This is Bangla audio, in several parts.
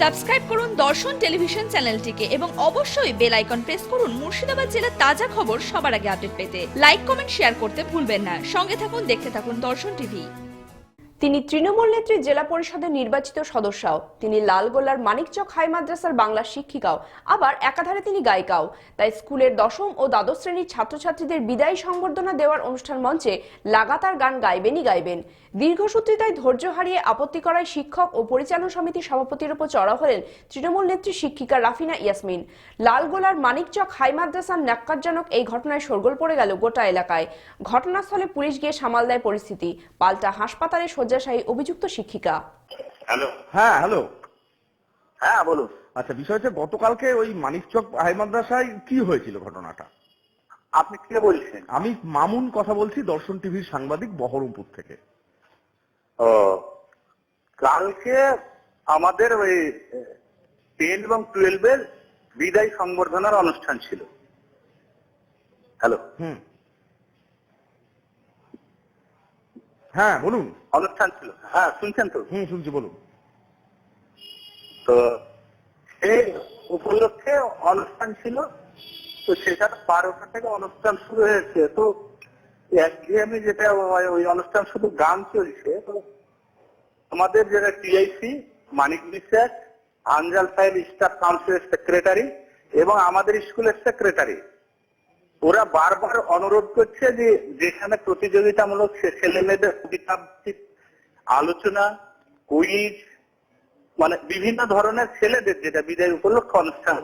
সাবস্ক্রাইব করুন দর্শন টেলিভিশন চ্যানেলটিকে এবং অবশ্যই বেল আইকন প্রেস করুন মুর্শিদাবাদ জেলার তাজা খবর সবার আগে আপডেট পেতে। লাইক, কমেন্ট, শেয়ার করতে ভুলবেন না। সঙ্গে থাকুন, দেখতে থাকুন দর্শন টিভি। তিনি তৃণমূল নেত্রী জেলা পরিষদের নির্বাচিত সদস্যও। তিনি লালগোলার মানিকচক হাই মাদ্রাসার বাংলা শিক্ষিকাও। আবার একাধারে তিনি গায়িকাও। তাই স্কুলের দশম ও দ্বাদশ শ্রেণির ছাত্রছাত্রীদের বিদায়ী সংবর্ধনা দেওয়ার অনুষ্ঠান মঞ্চে লাগাতার গান গাইবেনই গাইবেন। দীর্ঘসূত্রিতায় ধৈর্য হারিয়ে আপত্তি করায় শিক্ষক ও পরিচালনা সমিতির সভাপতির উপর চড়া হলেন তৃণমূল নেত্রী শিক্ষিকা রাফিনা ইয়াসমিন। লালগোলার মানিকচক হাই মাদ্রাসার ন্যাক্কারজনক এই ঘটনায় শোরগোল পড়ে গেল গোটা এলাকায়। ঘটনাস্থলে পুলিশ গিয়ে সামাল দেয় পরিস্থিতি। পাল্টা হাসপাতালে শয্যাশায়ী অভিযুক্ত শিক্ষিকা। হ্যালো। হ্যাঁ হ্যালো। হ্যাঁ বলুন। আচ্ছা বিষয় হচ্ছে গতকালকে ওই মানিকচক হাই মাদ্রাসায় কি হয়েছিল ঘটনাটা? আপনি কে বলছেন? আমি মামুন কথা বলছি দর্শন টিভির সাংবাদিক বহরমপুর থেকে। ও কালকে আমাদের ওই টেন এবং টুয়েলভের বিদায় সংবর্ধনার অনুষ্ঠান ছিল। হ্যালো। হুম। হ্যাঁ বলুন। অনুষ্ঠান ছিল। হ্যাঁ শুনছেন তো? হুম শুনছি বলুন। তো সেই উপলক্ষে অনুষ্ঠান ছিল তো সেটা বারোটা থেকে অনুষ্ঠান শুরু হয়েছে। তো একঘেয়েমি যেটা ওই- অনুষ্ঠান শুধু গান চলছে। তো আমাদের যেটা টিআইসি মানিক বিশ্বাস আঞ্জাল সাহেব স্টাফ কাউন্সিলের সেক্রেটারি এবং আমাদের স্কুলের সেক্রেটারি। ওরা বারবার অনুরোধ করছে যে যেখানে প্রতিযোগিতামূলক ছেলে মেয়েদের কবিতা আলোচনা কুইজ মানে বিভিন্ন ধরনের ছেলেদের যেটা বিদায় উপলক্ষ অনুষ্ঠান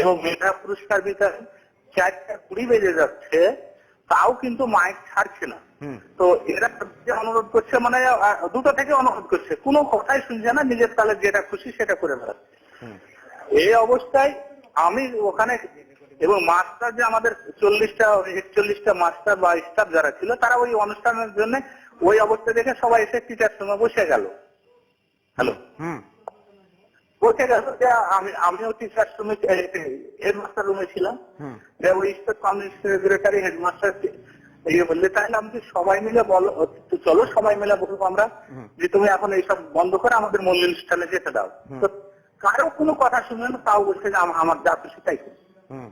এবং মেধা পুরস্কার বিতরণ চারটা কুড়ি বেজে যাচ্ছে তাও কিন্তু মাইক ছাড়ছে না। তো এরা যে অনুরোধ করছে মানে দুটো থেকে অনুরোধ করছে। কোনো কথাই শুনছে না নিজের তালে যেটা খুশি সেটা করে বেড়াচ্ছে। এই অবস্থায় আমি ওখানে এবং মাস্টার যে আমাদের চল্লিশটা একচল্লিশটা মাস্টার বা স্টাফ যারা ছিল তারা ওই অনুষ্ঠানের জন্য ওই অবস্থা দেখে সবাই এসে টিচার সঙ্গে বসে গেল। হ্যালো হুম। বসে গেল যে আমি আমিও টিচার রুমে হেডমাস্টার রুমে ছিলাম। হুম। যে ওই স্টাফ সেক্রেটারি হেডমাস্টার ইয়ে বললে তাহলে আমি সবাই মিলে বলো চলো সবাই মিলে বলব আমরা যে তুমি এখন এইসব বন্ধ করে আমাদের মূল অনুষ্ঠানে যেতে দাও। তো কারও কোনো কথা শুনবে না তাও বলছে যে আমার যা খুশি তাই হুম।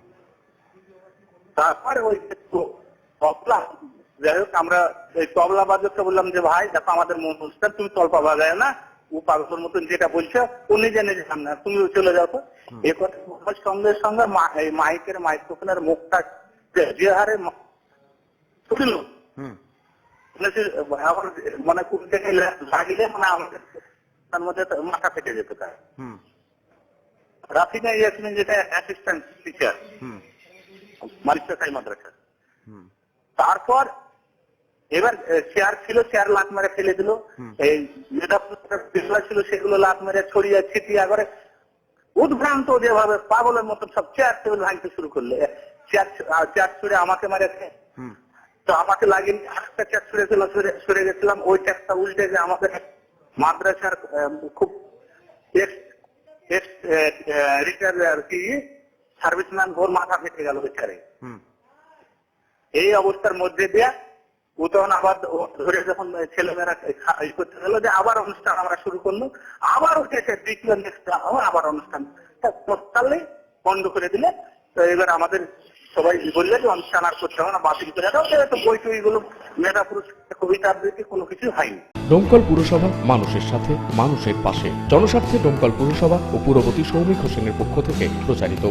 তারপরে ওই তবলা যাই হোক আমরা এই তবলা বাজারকে বললাম যে ভাই দেখো আমাদের অনুষ্ঠান তুমি তল্পা বাজায় না ও পাগলের মতন যেটা বলছে ও নিজে নিজে সামনে তুমি চলে যাও তো। এ কথা বলার সঙ্গে সঙ্গে মাইকের মাইক্রোফোনের মুখটা যে- হারে হুম। মানে মানে কোন থেকে লাগিলে মানে আমাদের তার মধ্যে মাথা ফেটে যেতে পারে হুম। রাফিনা ইয়াসমিন যেটা অ্যাসিস্ট্যান্ট টিচার মাদ্রাসা তারপর এবার চেয়ার ছিল চেয়ার লাত মেরে ফেলে দিল। এই মেধা ছিল সেগুলো লাত মেরে ছড়িয়ে ছিটিয়ে করে উদ্ভ্রান্ত যেভাবে পাগলের মতন সব চেয়ার টেবিল ভাঙতে শুরু করল। চেয়ার চেয়ার ছুড়ে আমাকে মেরেছে। তো আমাকে লাগিয়ে আরেকটা চেয়ার ছুড়ে ছিল সরে- সরে গেছিলাম। ওই চেয়ারটা উল্টে যে আমাদের মাদ্রাসার খুব রিটায়ার আর কি সার্ভিসম্যান ওর মাথা ফেটে গেল বেচারে এই অবস্থার মধ্যে দিয়ে ও তখন আবার ধরে যখন ছেলেমেয়েরা ই করতে গেলো যে আবার অনুষ্ঠান আমরা শুরু করল আবার উঠেছে দ্বিতীয় নেক্সট আবার আবার অনুষ্ঠান। তৎকালে বন্ধ করে দিলে তো এবার আমাদের সবাই বললে যে অনুষ্ঠান আর করতে হবে না বাতিল করে দাও। তো বই টইগুলো মেধা পুরস্কার কবিতা আবৃত্তি কোনো কিছু হয়নি। ডোমকল পুরসভা মানুষের সাথে মানুষের পাশে। জনস্বার্থে ডোমকল পুরসভা ও পুরপতি সৌমিক হোসেনের পক্ষ থেকে প্রচারিত।